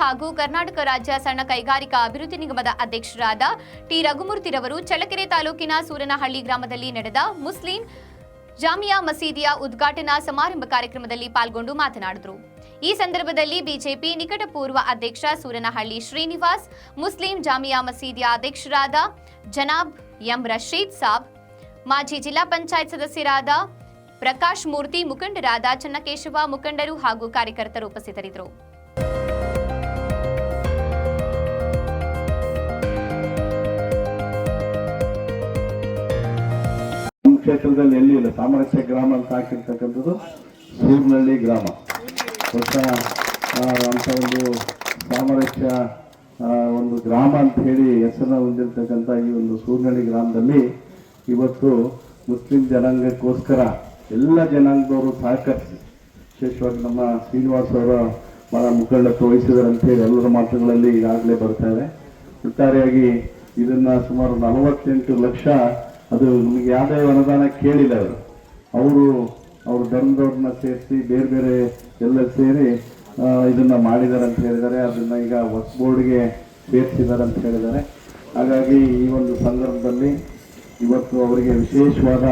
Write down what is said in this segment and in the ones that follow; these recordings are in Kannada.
ಹಾಗೂ ಕರ್ನಾಟಕ ರಾಜ್ಯ ಸಣ್ಣ ಕೈಗಾರಿಕಾ ಅಭಿವೃದ್ಧಿ ನಿಗಮದ ಅಧ್ಯಕ್ಷರಾದ ಟಿ. ರಘುಮೂರ್ತಿರವರು ಚಳ್ಳಕೆರೆ ತಾಲೂಕಿನ ಸೂರನಹಳ್ಳಿ ಗ್ರಾಮದಲ್ಲಿ ನಡೆದ ಮುಸ್ಲಿಂ ಜಾಮಿಯಾ ಮಸೀದಿಯ ಉದ್ಘಾಟನಾ ಸಮಾರಂಭ ಕಾರ್ಯಕ್ರಮದಲ್ಲಿ ಪಾಲ್ಗೊಂಡು ಮಾತನಾಡಿದರು. ಈ ಸಂದರ್ಭದಲ್ಲಿ ಬಿಜೆಪಿ ನಿಕಟಪೂರ್ವ ಅಧ್ಯಕ್ಷ ಸೂರನಹಳ್ಳಿ ಶ್ರೀನಿವಾಸ್, ಮುಸ್ಲಿಂ ಜಾಮಿಯಾ ಮಸೀದಿಯ ಅಧ್ಯಕ್ಷರಾದ ಜನಾಬ್ ಎಂ ರಶೀದ್ ಸಾಬ್, ಮಾಜಿ ಜಿಲ್ಲಾ ಪಂಚಾಯತ್ ಸದಸ್ಯರಾದ ಪ್ರಕಾಶ್ ಮೂರ್ತಿ ಮುಖಂಡರಾದ ಚನ್ನಕೇಶವ, ಮುಖಂಡರು ಹಾಗೂ ಕಾರ್ಯಕರ್ತರು ಉಪಸ್ಥಿತರಿದ್ದರು. ಕ್ಷೇತ್ರದಲ್ಲಿ ಎಲ್ಲಿ ಇಲ್ಲ ಸಾಮರಸ್ಯ ಗ್ರಾಮ ಅಂತ ಹಾಕಿರ್ತಕ್ಕಂಥದ್ದು ಸೂರ್ನಹಳ್ಳಿ ಗ್ರಾಮ. ಹೊಸ ಅಂತ ಒಂದು ಸಾಮರಸ್ಯ ಒಂದು ಗ್ರಾಮ ಅಂತ ಹೇಳಿ ಹೆಸರನ್ನ ಹೊಂದಿರತಕ್ಕಂಥ ಈ ಒಂದು ಸೂರ್ನಳ್ಳಿ ಗ್ರಾಮದಲ್ಲಿ ಇವತ್ತು ಮುಸ್ಲಿಂ ಜನಾಂಗಕ್ಕೋಸ್ಕರ ಎಲ್ಲ ಜನಾಂಗದವರು ಸಹಕರಿಸಿ, ವಿಶೇಷವಾಗಿ ನಮ್ಮ ಶ್ರೀನಿವಾಸ್ ಅವರ ಬಹಳ ಮುಖಂಡತ್ವ ವಹಿಸಿದ್ದಾರೆ ಅಂತ ಎಲ್ಲರ ಮಾತುಗಳಲ್ಲಿ ಈಗಾಗಲೇ ಬರ್ತಾರೆ ಒಟ್ಟಾರೆಯಾಗಿ ಇದನ್ನ ಸುಮಾರು ನಲವತ್ತೆಂಟು ಲಕ್ಷ ಅದು ನಮಗೆ ಯಾವುದೇ ಅನುದಾನ ಕೇಳಿಲ್ಲ ಅವರು. ಅವರು ಅವರು ಧರ್ಮದವ್ರನ್ನ ಸೇರಿಸಿ ಬೇರೆ ಬೇರೆ ಎಲ್ಲ ಸೇರಿ ಇದನ್ನ ಮಾಡಿದ್ದಾರೆ ಅಂತ ಹೇಳಿದ್ದಾರೆ. ಅದನ್ನ ಈಗ ಹೊಸ ಬೋರ್ಡ್ಗೆ ಸೇರಿಸಿದ್ದಾರೆ ಅಂತ ಹೇಳಿದ್ದಾರೆ. ಹಾಗಾಗಿ ಈ ಒಂದು ಸಂದರ್ಭದಲ್ಲಿ ಇವತ್ತು ಅವರಿಗೆ ವಿಶೇಷವಾದ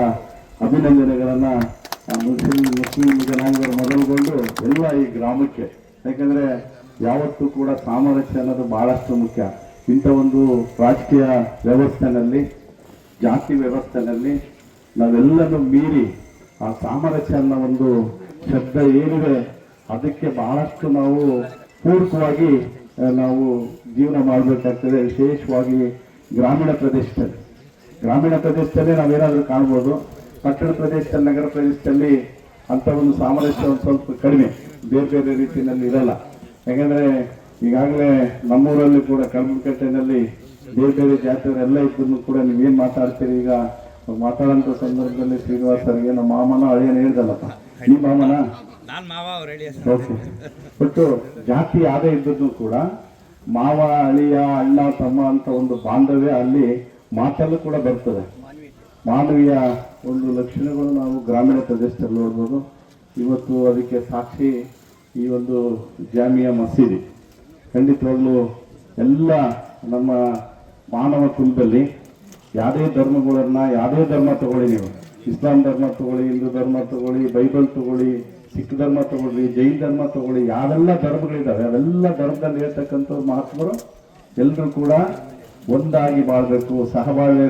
ಅಭಿನಂದನೆಗಳನ್ನ ಮುಸ್ಲಿಂ ಮುಸ್ಲಿಂ ಜನಾಂಗರು ಮೊದಲುಗೊಂಡು ಎಲ್ಲ ಈ ಗ್ರಾಮಕ್ಕೆ. ಯಾಕಂದ್ರೆ ಯಾವತ್ತೂ ಕೂಡ ಸಾಮರಸ್ಯ ಅನ್ನೋದು ಬಹಳಷ್ಟು ಮುಖ್ಯ. ಇಂಥ ಒಂದು ರಾಜಕೀಯ ವ್ಯವಸ್ಥೆನಲ್ಲಿ, ಜಾತಿ ವ್ಯವಸ್ಥೆನಲ್ಲಿ ನಾವೆಲ್ಲರೂ ಮೀರಿ ಆ ಸಾಮರಸ್ಯ ಅನ್ನೋ ಒಂದು ಶಬ್ದ ಏನಿದೆ, ಅದಕ್ಕೆ ಬಹಳಷ್ಟು ನಾವು ಪೂರಕವಾಗಿ ನಾವು ಜೀವನ ಮಾಡಬೇಕಾಗ್ತದೆ. ವಿಶೇಷವಾಗಿ ಗ್ರಾಮೀಣ ಪ್ರದೇಶದಲ್ಲಿ. ಗ್ರಾಮೀಣ ಪ್ರದೇಶದಲ್ಲೇ ನಾವೇನಾದರೂ ಕಾಣ್ಬೋದು. ಪಟ್ಟಣ ಪ್ರದೇಶದಲ್ಲಿ ನಗರ ಪ್ರದೇಶದಲ್ಲಿ ಅಂತ ಒಂದು ಸಾಮರಸ್ಯ ಒಂದು ಸ್ವಲ್ಪ ಕಡಿಮೆ. ಬೇರೆ ಬೇರೆ ರೀತಿಯಲ್ಲಿ ಇರಲ್ಲ. ಯಾಕಂದ್ರೆ ಈಗಾಗಲೇ ನಮ್ಮೂರಲ್ಲಿ ಕೂಡ ಕಲ್ಮಕಟ್ಟೆನಲ್ಲಿ ಬೇರೆ ಬೇರೆ ಜಾತಿಯವರೆಲ್ಲ ಇದ್ದನ್ನು ಕೂಡ ನೀವೇನ್ ಮಾತಾಡ್ತೀರಿ ಈಗ? ಮಾತಾಡೋಂಥ ಸಂದರ್ಭದಲ್ಲಿ ಶ್ರೀನಿವಾಸರಿಗೆ ನಮ್ಮ ಮಾಮನ ಅಳಿಯನ ಹೇಳ್ದಲ್ಲಪ್ಪ. ನಿಮ್ಮ ಮಾಮನ? But okay. ಒಟ್ಟು ಜಾತಿ ಯಾವ್ದೇ ಇದ್ದದ್ದು ಕೂಡ ಮಾವ ಅಳಿಯ ಅಣ್ಣ ತಮ್ಮ ಅಂತ ಒಂದು ಬಾಂಧವ್ಯ ಅಲ್ಲಿ ಮಾತಲ್ಲೂ ಕೂಡ ಬರ್ತದೆ. ಮಾನವೀಯ ಒಂದು ಲಕ್ಷಣಗಳು ನಾವು ಗ್ರಾಮೀಣ ಪ್ರದೇಶದಲ್ಲಿ ನೋಡ್ಬೋದು. ಇವತ್ತು ಅದಕ್ಕೆ ಸಾಕ್ಷಿ ಈ ಒಂದು ಜಾಮಿಯಾ ಮಸೀದಿ. ಖಂಡಿತವಾಗ್ಲೂ ಎಲ್ಲ ನಮ್ಮ ಮಾನವ ಕುಲದಲ್ಲಿ ಯಾವುದೇ ಧರ್ಮಗಳನ್ನ, ಯಾವುದೇ ಧರ್ಮ ತಗೊಳ್ಳಿ ನೀವು. ಇಸ್ಲಾಂ ಧರ್ಮ ತಗೊಳ್ಳಿ, ಹಿಂದೂ ಧರ್ಮ ತಗೊಳ್ಳಿ, ಬೈಬಲ್ ತಗೊಳ್ಳಿ, ಸಿಖ್ ಧರ್ಮ ತಗೊಳ್ಳಿ, ಜೈನ್ ಧರ್ಮ ತಗೊಳ್ಳಿ, ಯಾವೆಲ್ಲ ಧರ್ಮಗಳಿದ್ದಾವೆ, ಅವೆಲ್ಲ ಧರ್ಮದಲ್ಲಿ ಹೇಳ್ತಕ್ಕಂಥ ಮಹಾತ್ಮರು ಎಲ್ಲರೂ ಕೂಡ ಒಂದಾಗಿ ಬಾಳ್ಬೇಕು, ಸಹಬಾಳ್ವೆ